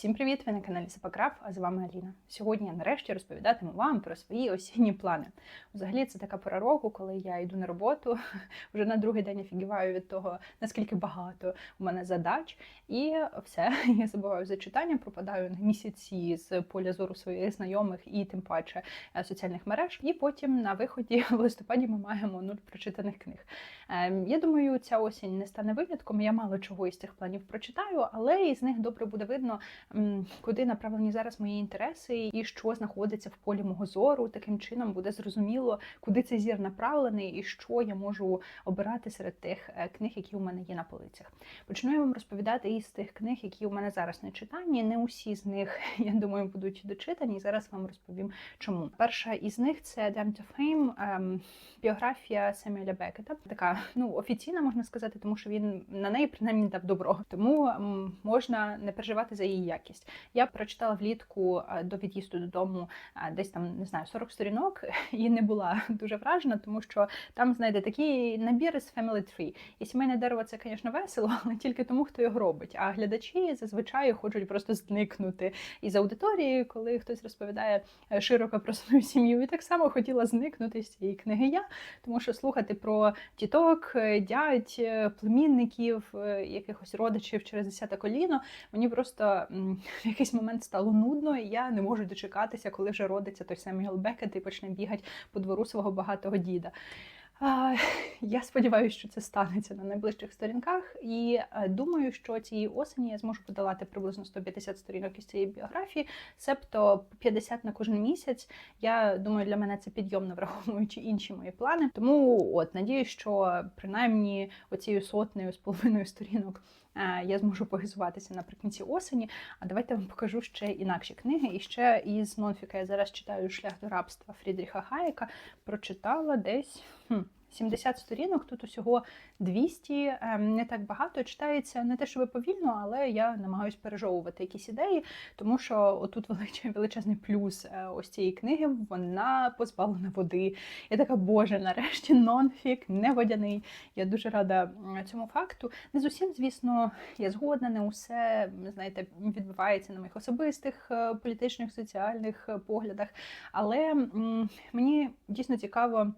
Всім привіт! Ви на каналі Сапаграф, а з вами Аліна. Сьогодні я нарешті розповідатиму вам про свої осінні плани. Взагалі, це така пора року, коли я йду на роботу, вже на другий день офігіваю від того, наскільки багато у мене задач, і все, я забуваю за читання, пропадаю на місяці з поля зору своїх знайомих і тим паче е, соціальних мереж. І потім на виході в листопаді ми маємо нуль прочитаних книг. Ем, Я думаю, ця осінь не стане винятком. Я мало чого із цих планів прочитаю, але із них добре буде видно, куди направлені зараз мої інтереси і що знаходиться в полі мого зору. Таким чином буде зрозуміло, куди цей зір направлений і що я можу обирати серед тих е, книг, які у мене є на полицях. Почну я вам розповідати із тих книг, які у мене зараз на читанні. Не усі з них, я думаю, будуть дочитані. І зараз вам розповім, чому. Перша із них це Damn to Fame, ем, біографія Семюеля Бекета. Така ну офіційна можна сказати, тому що він на неї принаймні дав добро. Тому можна не переживати за її якість. Я прочитала влітку е, до від'їзду додому е, десь там не знаю 40 сторінок і не була дуже вражена, тому що там знаєте такий набір з Family Tree. І сімейне дерево це, звісно, весело, але тільки тому, хто його робить. А глядачі зазвичай хочуть просто зникнути із аудиторії, коли хтось розповідає е, широко про свою сім'ю. І так само хотіла зникнути з цієї книги я, тому що слухати про тіток, дядь, племінників, якихось родичів через десяте коліно, мені просто в якийсь момент стало нудно, і я не можу дочекатися, коли вже родиться той Семюел Бекет і почне бігати по двору свого багатого діда. Я сподіваюся, що це станеться на найближчих сторінках, і е, думаю, що цієї осені я зможу подолати приблизно 150 сторінок із цієї біографії, себто 50 на кожен місяць. Я думаю, для мене це підйомно, враховуючи інші мої плани. Тому от надію, що принаймні оцією сотнею з половиною сторінок. Е, Я зможу погизуватися наприкінці осені. А давайте вам покажу ще інакші книги. І ще із нонфіка я зараз читаю Шлях до рабства Фрідріха Хаєка. Прочитала десь хм, 70 сторінок, тут усього 200, ем, не так багато. Читається не те, щоб повільно, але я намагаюся пережовувати якісь ідеї, тому що отут велич- величезний плюс е, ось цієї книги, вона позбавлена води. Я така, боже, нарешті нонфік, не водяний. Я дуже рада цьому факту. Не з усім, звісно, я згодна, не усе знаєте, відбувається на моїх особистих е, політичних, соціальних е, поглядах. Але мені дійсно цікаво.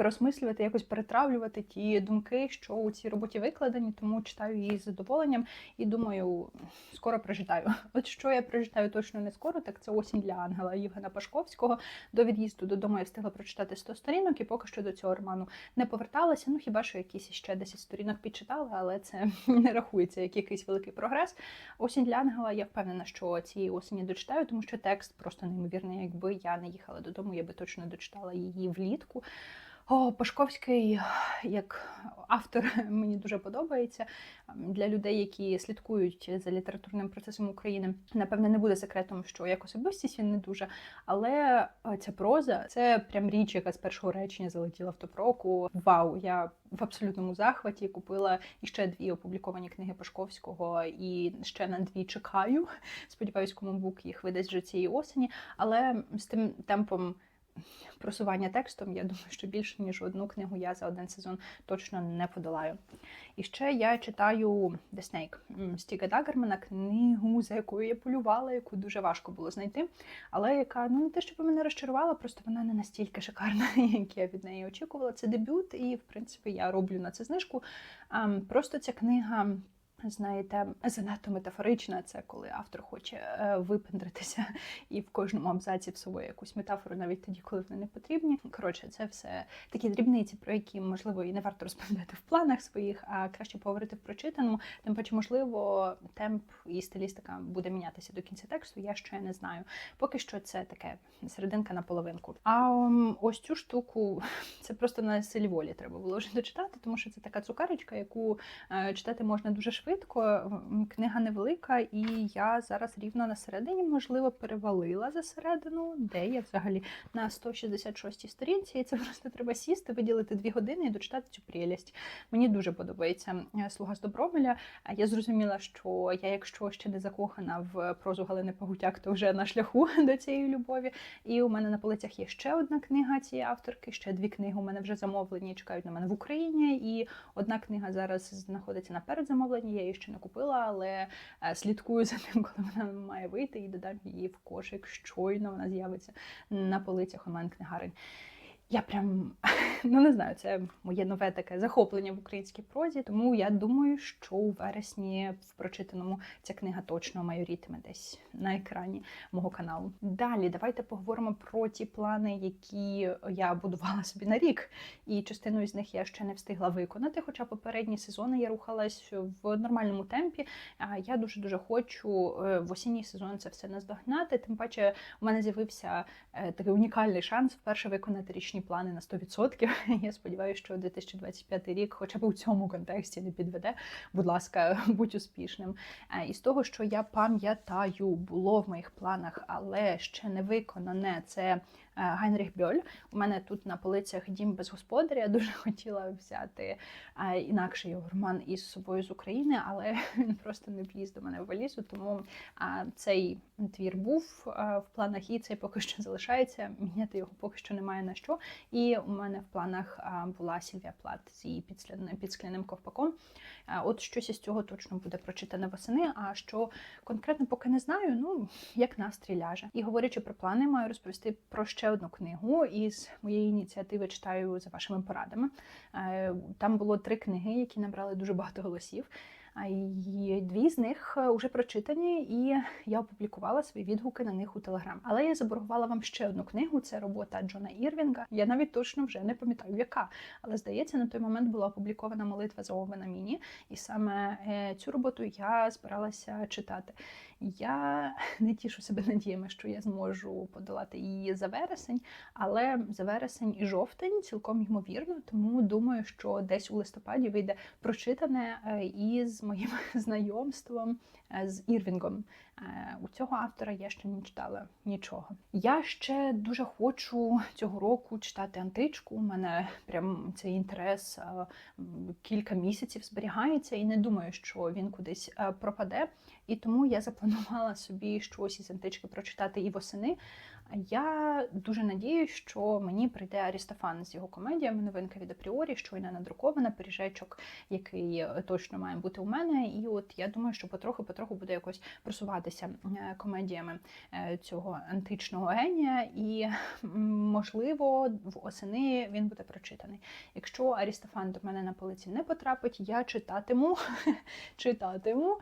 Переосмислювати, якось перетравлювати ті думки, що у цій роботі викладені, тому читаю її з задоволенням і думаю, скоро прочитаю. От що я прочитаю точно не скоро, так це осінь для ангела Євгена Пашковського. До від'їзду додому я встигла прочитати 100 сторінок і поки що до цього роману не поверталася. Ну хіба що якісь ще 10 сторінок підчитала, але це не рахується як якийсь великий прогрес. Осінь для ангела я впевнена, що цієї осені дочитаю, тому що текст просто неймовірний. Якби я не їхала додому, я би точно дочитала її влітку. О, Пашковський як автор мені дуже подобається. Для людей, які слідкують за літературним процесом України, напевне, не буде секретом, що як особистість він не дуже. Але е, ця проза це прям річ, яка з першого речення залетіла в топ-року. Вау! Я в абсолютному захваті купила іще дві опубліковані книги Пашковського і ще на дві чекаю. Сподіваюсь, кому бук їх видасть вже цієї осені. Але з тим темпом просування текстом, я думаю, що більше ніж одну книгу я за один сезон точно не подолаю. І ще я читаю The Snake м, Стіга Дагермана, книгу, за якою я полювала, яку дуже важко було знайти, але яка ну не те, щоб мене розчарувала, просто вона не настільки шикарна, як я від неї очікувала. Це дебют, і в принципі я роблю на це знижку. Просто ця книга. Знаєте, занадто метафорична, це коли автор хоче е, випендритися і в кожному абзаці всовує якусь метафору, навіть тоді, коли вони не потрібні. Коротше, це все такі дрібниці, про які можливо і не варто розповідати в планах своїх, а краще поговорити в прочитаному. Тим паче, можливо, темп і стилістика буде мінятися до кінця тексту. Я ще не знаю. Поки що це таке серединка на половинку. А ось цю штуку це просто на силі волі треба було вже дочитати, тому що це така цукарочка, яку е, читати можна дуже швидко. М, Книга невелика, і я зараз рівно на середині, можливо, перевалила за середину, де я взагалі на 166 сторінці. І це просто треба сісти, виділити дві години і дочитати цю прелість. Мені дуже подобається е, слуга з Добромеля. Я зрозуміла, що я, якщо ще не закохана в прозу Галини Пагутяк, то вже на шляху до цієї любові. І у мене на полицях є ще одна книга цієї авторки, ще дві книги у мене вже замовлені, чекають на мене в Україні. І одна книга зараз знаходиться на передзамовленні. Я її ще не купила, але е, слідкую за тим, коли вона має вийти, і додам її в кошик. Щойно вона з'явиться на полицях онлайн-книгарень. Я прям ну не знаю, це моє нове таке захоплення в українській прозі. Тому я думаю, що у вересні в прочитаному ця книга точно майорітиме десь на екрані мого каналу. Далі давайте поговоримо про ті плани, які я будувала собі на рік, і частину з них я ще не встигла виконати. Хоча попередні сезони я рухалась в нормальному темпі. А я дуже дуже хочу е, в осінній сезон це все наздогнати. Тим паче, у мене з'явився е, такий унікальний шанс вперше виконати річні плани на 100%. Я сподіваюся, що 2025 рік, хоча б у цьому контексті, не підведе. Будь ласка, будь успішним. Е, І з того, що я пам'ятаю, було в моїх планах, але ще не виконане, це Гайнріх Бьоль. У мене тут на полицях дім без господаря. Я дуже хотіла взяти е, інакший його роман із собою з України, але він просто не вліз до мене в валізу. Тому е, цей твір був е, в планах, і цей поки що залишається. Міняти його поки що немає на що. І у мене в планах була Сільвія Плат з її під скляним, ковпаком. От щось із цього точно буде прочитане восени. А що конкретно поки не знаю, ну як настрій ляже. І говорячи про плани, маю розповісти про ще одну книгу із моєї ініціативи читаю за вашими порадами. Е, Там було три книги, які набрали дуже багато голосів. І дві з них вже прочитані, і я опублікувала свої відгуки на них у Телеграм. Але я заборгувала вам ще одну книгу. Це робота Джона Ірвінга. Я навіть точно вже не пам'ятаю, яка. Але здається, на той момент була опублікована молитва за Овена Міні, і саме е, цю роботу я збиралася читати. Я не тішу себе надіями, що я зможу подолати її за вересень, але за вересень і жовтень цілком ймовірно. Тому думаю, що десь у листопаді вийде прочитане е, із моїм знайомством з Ірвінгом. Е, У цього автора я ще не читала нічого. Я ще дуже хочу цього року читати античку. У мене прям цей інтерес е, кілька місяців зберігається, і не думаю, що він кудись е, пропаде. І тому я запланувала собі щось із антички прочитати і восени. Я дуже надіюсь, що мені прийде Арістофан з його комедіями. Новинка від апріорі, щойно надрукована, пиріжечок, який е, точно має бути у мене. І от я думаю, що потроху-потроху буде якось просуватися е, комедіями е, цього античного генія, і можливо в осени він буде прочитаний. Якщо Арістофан до мене на полиці не потрапить, я читатиму читатиму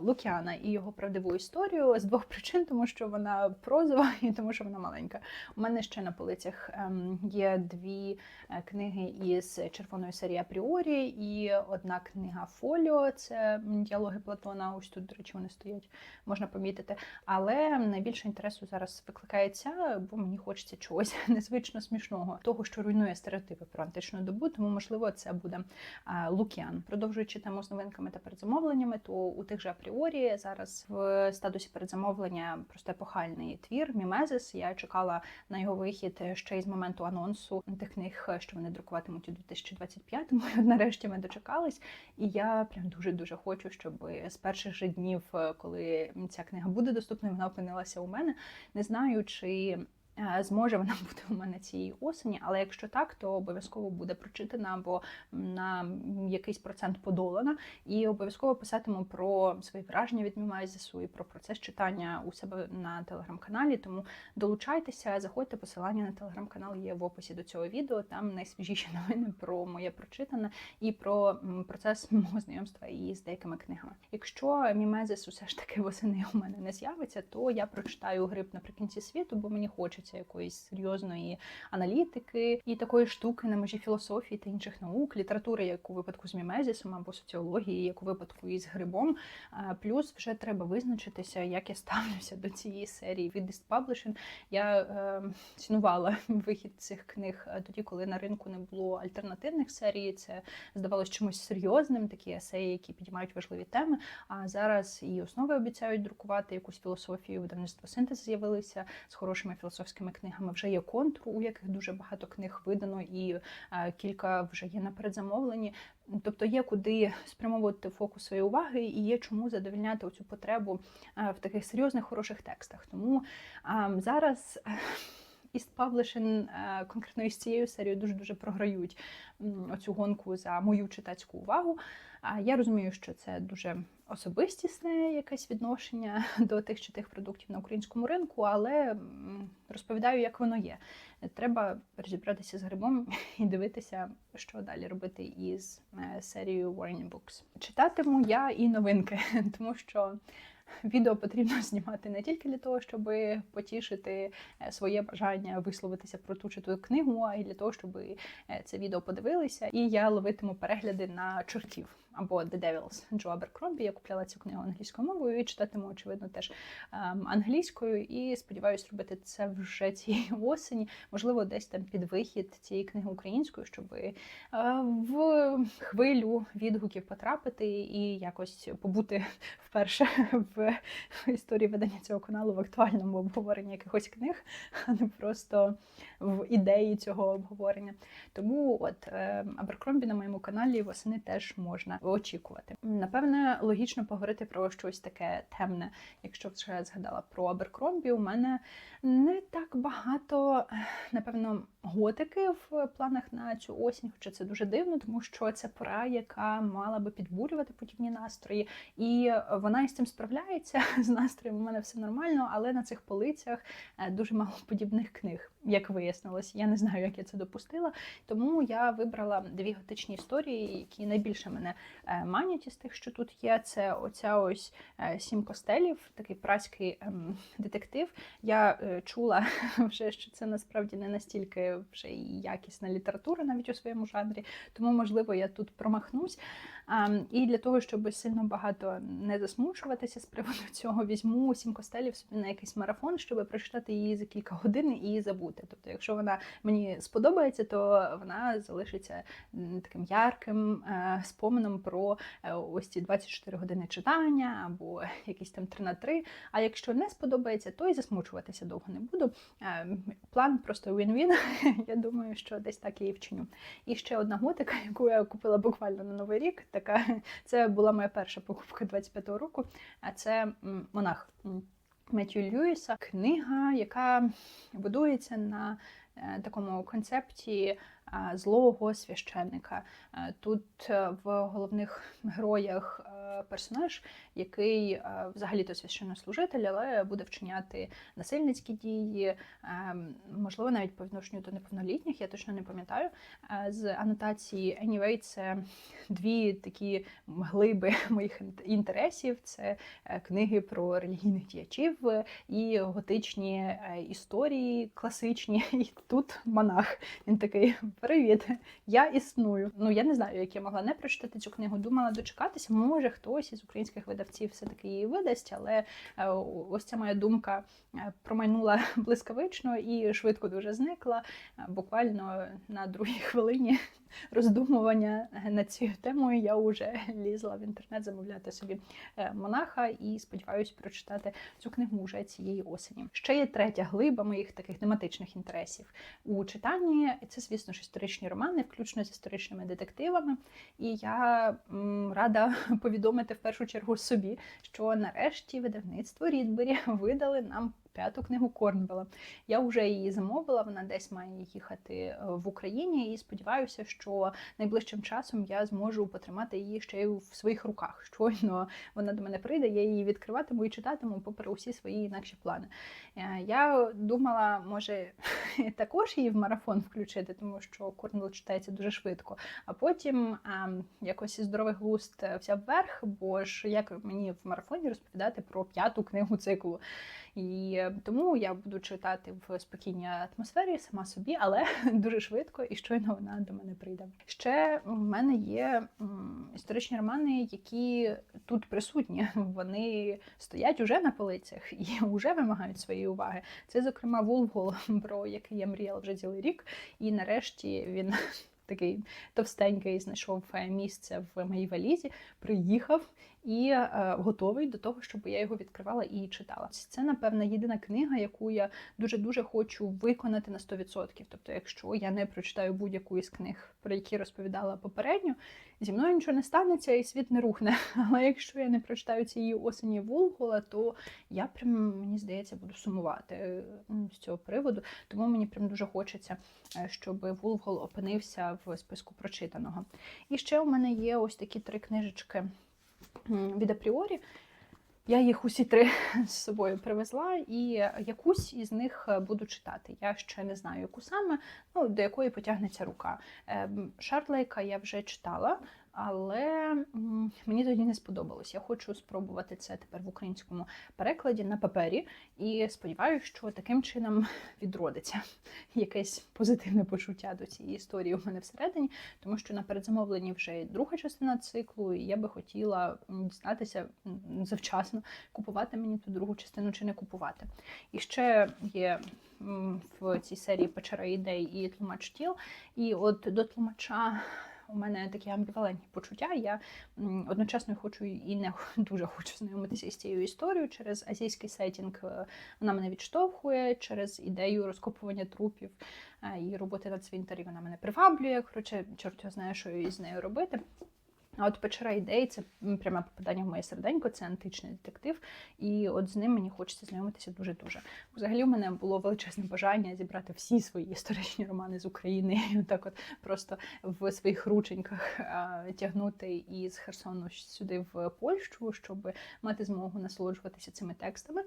Лук'яна і його правдиву історію з двох причин, тому що вона прозова і тому, що вона маленька. У мене ще на полицях ем, є дві е, книги із червоної серії Апріорі, і одна книга Фоліо це діалоги Платона. Ось тут, до речі, вони стоять, можна помітити. Але найбільше інтересу зараз викликається, бо мені хочеться чогось незвично смішного, того, що руйнує стереотипи про античну добу, тому можливо це буде а, Лук'ян. Продовжуючи тему з новинками та передзамовленнями, то у тих же апріорі зараз в статусі передзамовлення просто епохальний твір Мімезис. Я чекала на його вихід ще із моменту анонсу тих книг, що вони друкуватимуть у 2025-му. І от Нарешті ми дочекались, і я прям дуже дуже хочу, щоб з перших же днів, коли ця книга буде доступною, вона опинилася у мене. Не знаю, чи е, зможе вона бути у мене цієї осені, але якщо так, то обов'язково буде прочитана або на якийсь процент подолана. І обов'язково писатиму про свої враження від Мімайзесу і про процес читання у себе на телеграм-каналі. Тому долучайтеся, заходьте, посилання на телеграм-канал є в описі до цього відео. Там найсвіжіші новини про моє прочитане і про процес мого знайомства із деякими книгами. Якщо Мімезис усе ж таки восени у мене не з'явиться, то я прочитаю гриб наприкінці світу, бо мені хочеться якоїсь серйозної аналітики і такої штуки на межі філософії та інших наук, літератури, як у випадку з Мімезісом або соціології, як у випадку із грибом. Плюс вже треба визначитися, як я ставлюся до цієї серії від East Publishing. Я е, цінувала вихід цих книг е, тоді, коли на ринку не було альтернативних серій. Це здавалося чимось серйозним, такі есеї, які підіймають важливі теми. А зараз і основи обіцяють друкувати якусь філософію. Видавництво синтез з'явилися з хорошими філософськими книгами. Вже є контур, у яких дуже багато книг видано, і е, кілька вже є на передзамовленні. Тобто є куди спрямовувати фокус своєї уваги, і є чому задовільняти оцю потребу е, в таких серйозних хороших текстах. Тому е, зараз. Publishing, е, конкретно із цією серією дуже дуже програють оцю гонку за мою читацьку увагу. А я розумію, що це дуже особистісне якесь відношення до тих чи тих продуктів на українському ринку, але розповідаю, як воно є. Треба розібратися з грибом і дивитися, що далі робити із е, серією Warning Books. Читатиму я і новинки, тому що. Відео потрібно знімати не тільки для того, щоб потішити е, своє бажання висловитися про ту чи ту книгу, а й для того, щоб е, це відео подивилися, і я ловитиму перегляди на чортів або The Devils Джо Аберкромбі. Я купляла цю книгу англійською мовою і читатиму, очевидно, теж ем, англійською. І сподіваюся робити це вже цієї осені. Можливо, десь там під вихід цієї книги українською, щоб е, в хвилю відгуків потрапити і якось побути вперше в історії ведення цього каналу в актуальному обговоренні якихось книг, а не просто в ідеї цього обговорення. Тому от Аберкромбі на моєму каналі восени теж можна очікувати. Напевне, логічно поговорити про щось таке темне. Якщо вже згадала про Аберкромбі, у мене не так багато, напевно, готики в планах на цю осінь, хоча це дуже дивно, тому що це пора, яка мала би підбурювати подібні настрої, і вона із цим справляється. З настроєм у мене все нормально, але на цих полицях е, дуже мало подібних книг, як вияснилось. Я не знаю, як я це допустила. Тому я вибрала дві готичні історії, які найбільше мене е, манять із тих, що тут є. Це оця ось е, сім костелів, такий праський ем, детектив. Я чула вже, що це насправді не настільки вже і якісна література навіть у своєму жанрі, тому, можливо, я тут промахнусь. І для того, щоб сильно багато не засмучуватися з приводу цього, візьму сім костелів собі на якийсь марафон, щоб прочитати її за кілька годин і забути. Тобто, якщо вона мені сподобається, то вона залишиться таким ярким е, споменом про е, ось ці 24 години читання або якісь там 3 на 3. А якщо не сподобається, то і засмучуватися довго не буду. Е, план просто він-він. Я думаю, що десь так я і вчиню. І ще одна готика, яку я купила буквально на новий рік така. Це була моя перша покупка 25-го року. А це монах Меттю Льюіса. Книга, яка будується на е, такому концепті злого священника. Тут е, в головних героях е, персонаж, який е, взагалі-то священнослужитель, але буде вчиняти насильницькі дії, можливо, навіть по відношенню до неповнолітніх, я точно не пам'ятаю. З анотації Anyway це дві такі глиби моїх інтересів: це книги про релігійних діячів і готичні історії класичні. І тут монах. Він такий Привіт, я існую. Ну я не знаю, як я могла не прочитати цю книгу. Думала дочекатися. Може, хтось із українських видавців все-таки її видасть, але е, ось ця моя думка е, промайнула блискавично і швидко дуже зникла. Е, буквально на другій хвилині роздумування над цією темою я вже лізла в інтернет замовляти собі монаха і сподіваюся прочитати цю книгу вже цієї осені. Ще є третя глиба моїх таких тематичних інтересів у читанні. Це, звісно, ж історичні романи, включно з історичними детективами. І я рада повідомити в першу чергу собі, що нарешті видавництво Рідбері видали нам п'яту книгу Корнвелла. Я вже її замовила, вона десь має їхати е, в Україні, і сподіваюся, що найближчим часом я зможу потримати її ще й в своїх руках. Щойно вона до мене прийде, я її відкриватиму і читатиму, попри усі свої інакші плани. Е, я думала, може також її в марафон включити, тому що Корнвелл читається дуже швидко. А потім ем, якось здоровий глузд е, взяв вверх, бо ж як мені в марафоні розповідати про п'яту книгу циклу. І е, тому я буду читати в спокійній атмосфері сама собі, але дуже швидко і щойно вона до мене прийде. Ще в мене є історичні романи, які тут присутні. Вони стоять уже на полицях і вже вимагають своєї уваги. Це, зокрема, Вулфгол, про який я мріяла вже цілий рік, і нарешті він такий товстенький, знайшов е, місце в моїй валізі, приїхав, і е, готовий до того, щоб я його відкривала і читала. Це, напевно, єдина книга, яку я дуже дуже хочу виконати на 100%. Тобто, якщо я не прочитаю будь-яку із книг, про які розповідала попередньо, зі мною нічого не станеться і світ не рухне. Але якщо я не прочитаю цієї осені Вулгола, то я прям мені здається буду сумувати е, з цього приводу. Тому мені прям дуже хочеться, е, щоб Вулгол опинився в списку прочитаного. І ще у мене є ось такі три книжечки від апріорі. Я їх усі три з собою привезла, і якусь із них е, буду читати. Я ще не знаю, яку саме, ну до якої потягнеться рука. Шарлейка я вже читала, але мені тоді не сподобалось. Я хочу спробувати це тепер в українському перекладі на папері, і сподіваюся, що таким чином відродиться якесь позитивне почуття до цієї історії у мене всередині, тому що на передзамовленні вже друга частина циклу, і я би хотіла дізнатися завчасно, купувати мені ту другу частину чи не купувати. І ще є в цій серії печера ідей і тлумач тіл. І от до тлумача. У мене такі амбівалентні почуття. Я одночасно хочу і не дуже хочу знайомитися з цією історією через азійський сетінг. е, Вона мене відштовхує через ідею розкопування трупів е, і роботи на цвинтарі. Вона мене приваблює. Коротше, чорт його знає, що із нею робити. А от печера ідей це пряме попадання в моє серденько, це античний детектив, і от з ним мені хочеться знайомитися дуже-дуже. Взагалі, у мене було величезне бажання зібрати всі свої історичні романи з України, так от просто в своїх рученьках а, тягнути із Херсону сюди в Польщу, щоб мати змогу насолоджуватися цими текстами.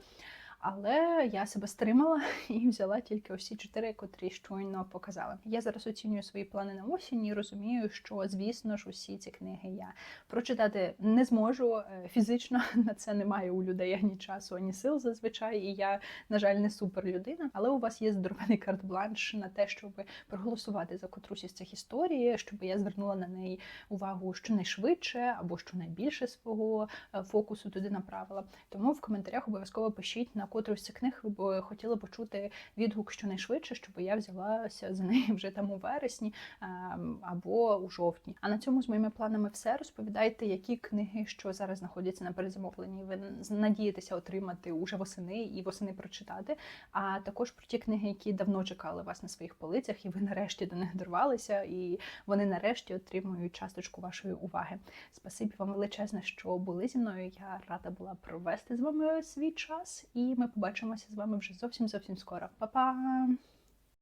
Але я себе стримала і взяла тільки ці чотири, котрі щойно показала. Я зараз оцінюю свої плани на осінь і розумію, що звісно ж усі ці книги я прочитати не зможу е, фізично. На це немає у людей ані часу, ані сил зазвичай. І я, на жаль, не супер людина. Але у вас є здоровений карт-бланш на те, щоб проголосувати за котрусь із цих історій, щоб я звернула на неї увагу щонайшвидше або щонайбільше свого е, фокусу туди направила. Тому в коментарях обов'язково пишіть на котру з цих книг ви б хотіли почути відгук щонайшвидше, щоб я взялася за неї вже там у вересні або у жовтні. А на цьому з моїми планами все. Розповідайте, які книги, що зараз знаходяться на передзамовленні, ви надієтеся отримати уже восени і восени прочитати. А також про ті книги, які давно чекали вас на своїх полицях, і ви нарешті до них дорвалися, і вони нарешті отримують часточку вашої уваги. Спасибі вам величезне, що були зі мною. Я рада була провести з вами свій час, і ми побачимося з вами вже зовсім зовсім скоро. Па-па!